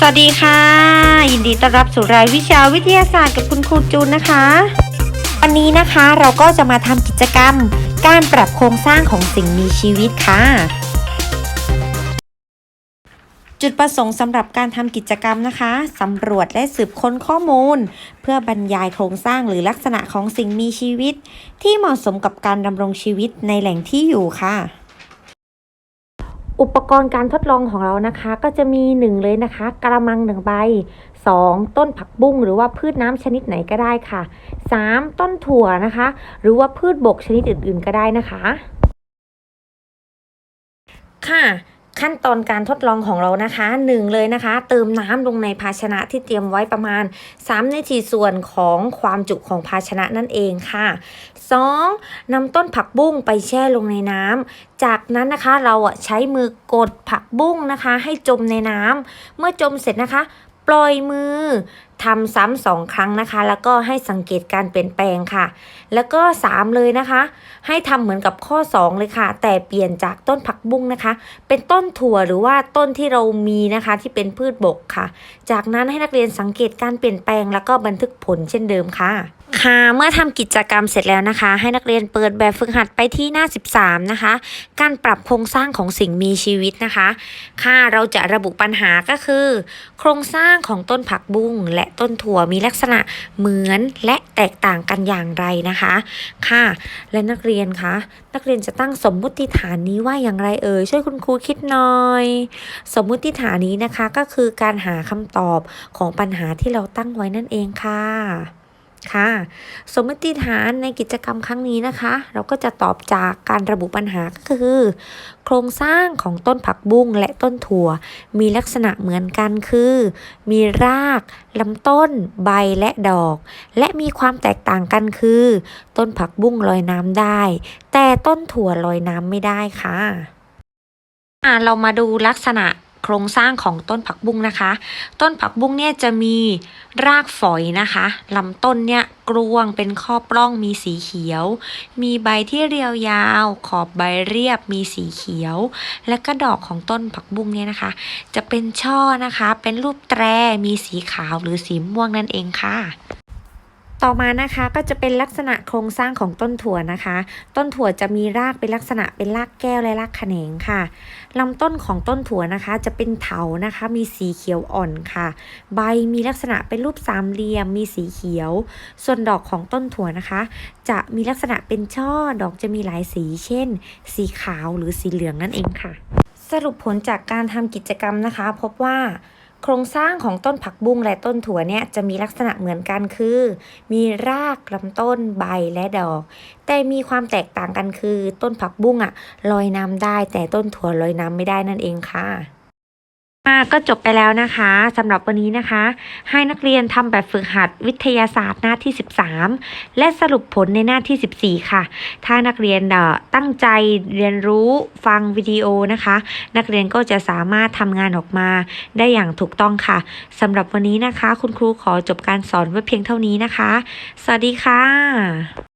สวัสดีค่ะ ยินดีต้อนรับสู่รายวิชาวิทยาศาสตร์กับคุณครูจูนนะคะ วันนี้นะคะเราก็จะมาทำกิจกรรม การปรับโครงสร้างของสิ่งมีชีวิตค่ะ จุดประสงค์สำหรับการทำกิจกรรมนะคะสำรวจและสืบค้นข้อมูล เพื่อบรรยายโครงสร้างหรือลักษณะของสิ่งมีชีวิต ที่เหมาะสมกับการดำรงชีวิตในแหล่งที่อยู่ค่ะ อุปกรณ์การทดลองของเรานะคะ ก็จะมีหนึ่งเลยนะคะ กระมังหนึ่งใบ 2. ต้นผักบุ้งหรือว่าพืชน้ำชนิดไหนก็ได้ค่ะ 3. ต้นถั่วนะคะ หรือว่าพืชบกชนิดอื่น ๆ ก็ได้นะคะ ค่ะ ขั้นตอนการทดลองของเรานะคะหนึ่งเลยนะคะ เติมน้ำลงในภาชนะที่เตรียมไว้ประมาณ3ใน4ส่วนของความจุของภาชนะนั่นเองค่ะ 2. นำต้นผักบุ้งไปแช่ลงในน้ำจากนั้นนะคะเราอะใช้มือกดผักบุ้งนะคะ ให้จมในน้ำเมื่อจมเสร็จนะคะ ปล่อยมือทำซ้ำสองครั้งนะคะ แล้วก็ให้สังเกตการเปลี่ยนแปลงค่ะ แล้วก็ 3 เลยนะคะ ให้ทำเหมือนกับข้อ 2 เลยค่ะ แต่เปลี่ยนจากต้นผักบุ้งนะคะ เป็นต้นถั่วหรือว่าต้นที่เรามีนะคะที่เป็นพืชบกค่ะ จากนั้นให้นักเรียนสังเกตการเปลี่ยนแปลงแล้วก็บันทึกผลเช่นเดิมค่ะค่ะ เมื่อทำกิจกรรมเสร็จแล้วนะคะ ให้นักเรียนเปิดแบบฝึกหัดไปที่หน้า 13 นะคะ การปรับโครงสร้างของสิ่งมีชีวิตนะคะ ค่ะเราจะระบุปัญหาก็คือ โครงสร้างของต้นผักบุ้งและต้นถั่วมีลักษณะเหมือนและแตกต่างกันอย่างไรนะคะ ค่ะ และนักเรียนคะนักเรียนจะตั้งสมมุติฐานนี้ว่าอย่างไรเอ่ยช่วยคุณครูคิดหน่อย สมมุติฐานนี้นะคะก็คือการหาคำตอบของปัญหาที่เราตั้งไว้นั่นเองค่ะ ค่ะ สมมติฐานในกิจกรรมครั้งนี้นะคะ เราก็จะตอบจากการระบุปัญหาก็คือ โครงสร้างของต้นผักบุ้งและต้นถั่ว มีลักษณะเหมือนกันคือ มีรากลำต้น ใบและดอก และมีความแตกต่างกันคือ ต้นผักบุ้งลอยน้ำได้ แต่ต้นถั่วลอยน้ำไม่ได้ค่ะ่ะเรามาดูลักษณะ โครงสร้างของต้นผักบุ้งนะคะ ต้นผักบุ้งเนี่ยจะมีรากฝอยนะคะลำต้นเนี่ยกรวงเป็นข้อปล้องมีสีเขียว มีใบที่เรียวยาว ขอบใบเรียบมีสีเขียว และก็ดอกของต้นผักบุ้งเนี่ยนะคะ จะเป็นช่อนะคะ เป็นรูปแตรมีสีขาวหรือสีม่วงนั่นเองค่ะ ต่อมานะคะก็จะเป็นลักษณะโครงสร้างของต้นถั่วนะคะ ต้นถั่วจะมีรากเป็นลักษณะเป็นรากแก้วและรากแขนงค่ะลำต้นของต้นถั่วนะคะ จะเป็นเถานะคะ มีสีเขียวอ่อนค่ะ ใบมีลักษณะเป็นรูปสามเหลี่ยม มีสีเขียว ส่วนดอกของต้นถั่วนะคะ จะมีลักษณะเป็นช่อดอกจะมีหลายสี เช่น สีขาวหรือสีเหลืองนั่นเองค่ะ สรุปผลจากการทำกิจกรรมนะคะ พบว่า โครงสร้างของต้นผักบุ้งและต้นถั่วเนี่ยจะมีลักษณะเหมือนกันคือ มีรากลำต้นใบและดอก แต่มีความแตกต่างกันคือ ต้นผักบุ้งอะลอยน้ำได้ แต่ต้นถั่วลอยน้ำไม่ได้นั่นเองค่ะ ก็จบไปแล้วนะคะสำหรับวันนี้นะคะ ให้นักเรียนทำแบบฝึกหัดวิทยาศาสตร์หน้าที่ 13 และสรุปผลในหน้าที่ 14 ค่ะ ถ้านักเรียนเอ่อตั้งใจเรียนรู้ฟังวิดีโอนะคะ นักเรียนก็จะสามารถทำงานออกมาได้อย่างถูกต้องค่ะสำหรับวันนี้นะคะ คุณครูขอจบการสอนไว้เพียงเท่านี้นะคะ สวัสดีค่ะ